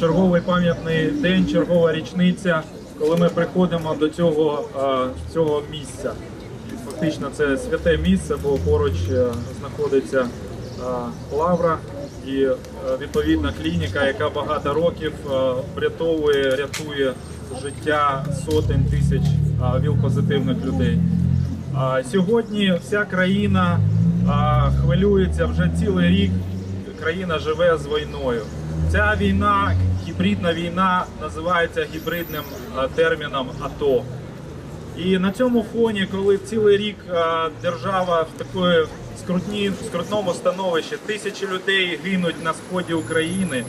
Черговий пам'ятний день, чергова річниця, коли ми приходимо до цього, е, цього місця. Фактично це святе місце, бо поруч е, знаходиться е, лавра і відповідна клініка, яка багато років врятовує, рятує життя сотень тисяч ВІЛ-позитивних людей. Сьогодні вся країна хвилюється вже цілий рік. Країна живе з війною. Ця війна, гібридна війна, називається гібридним терміном АТО. І на цьому фоні, коли цілий рік держава в такої скрутні, скрутному становищі, тисячі людей гинуть на сході України,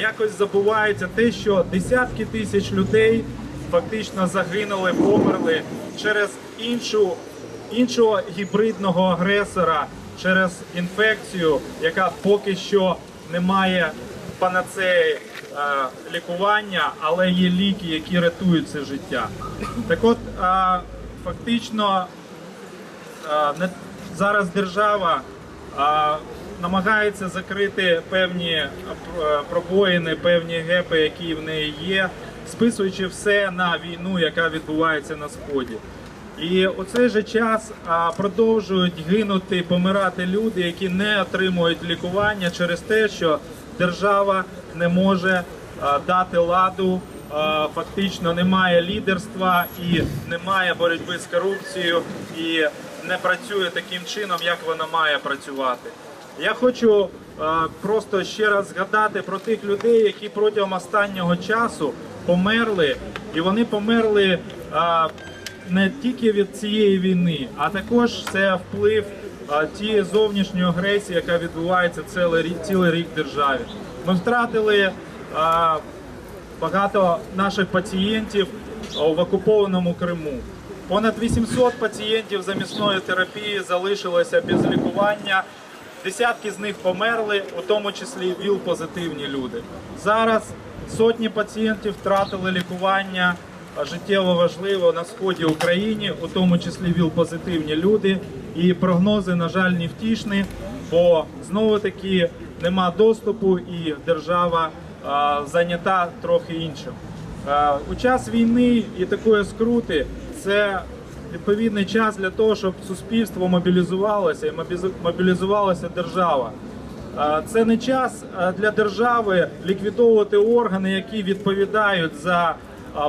якось забувається те, що десятки тисяч людей фактично загинули, померли через іншу, іншого гібридного агресора, через інфекцію, яка поки що не має панацеї е, лікування, але є ліки, які рятують це життя. Так от, е, фактично, зараз держава намагається закрити певні е, пробоїни, певні гепи, які в неї є, списуючи все на війну, яка відбувається на сході. І у цей же час продовжують гинути, помирати люди, які не отримують лікування через те, що держава не може дати ладу, фактично немає лідерства і немає боротьби з корупцією і не працює таким чином, як вона має працювати. Я хочу е, просто ще раз згадати про тих людей, які протягом останнього часу померли, і вони померли е, не тільки від цієї війни, а також це вплив е, тієї зовнішньої агресії, яка відбувається цілий рік, цілий рік в державі. Ми втратили е, багато наших пацієнтів в окупованому Криму. Понад 800 пацієнтів замісної терапії залишилося без лікування. Десятки з них померли, у тому числі ВІЛ-позитивні люди. Зараз сотні пацієнтів втратили лікування а, життєво важливо на сході України, у тому числі ВІЛ-позитивні люди. І прогнози, на жаль, не втішні, бо знову таки нема доступу, і держава а, зайнята трохи іншим. Е, У час війни і такої скрути це відповідний час для того, щоб суспільство мобілізувалося і мобілізувалася держава. Це не час для держави ліквідовувати органи, які відповідають за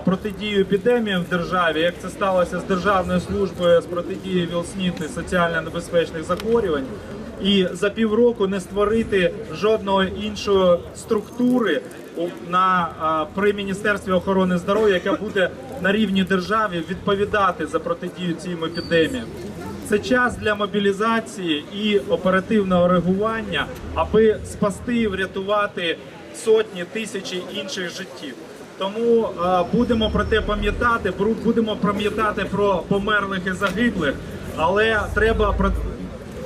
протидію епідеміям в державі, як це сталося з Державною службою з протидії ВІЛ-СНІД і соціально небезпечних захворювань і за півроку не створити жодної іншої структури на при міністерстві охорони здоров'я, яка буде на рівні держави відповідати за протидію цим епідеміям. Це час для мобілізації і оперативного реагування, аби спасти і врятувати сотні тисячі інших життів. Тому а, будемо про те пам'ятати, будемо пам'ятати про померлих і загиблих, але треба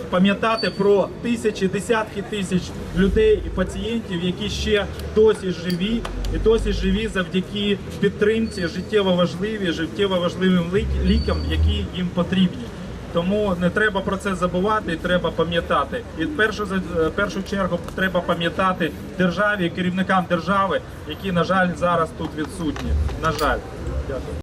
пам'ятати про тисячі, десятки тисяч людей і пацієнтів, які ще досі живі, і досі живі завдяки підтримці життєво важливі, життєво важливим лік- лікам, які їм потрібні. Тому не треба про це забувати, і треба пам'ятати. І в першу за- е, першу чергу треба пам'ятати державі, керівникам держави, які на жаль зараз тут відсутні. На жаль, дякую.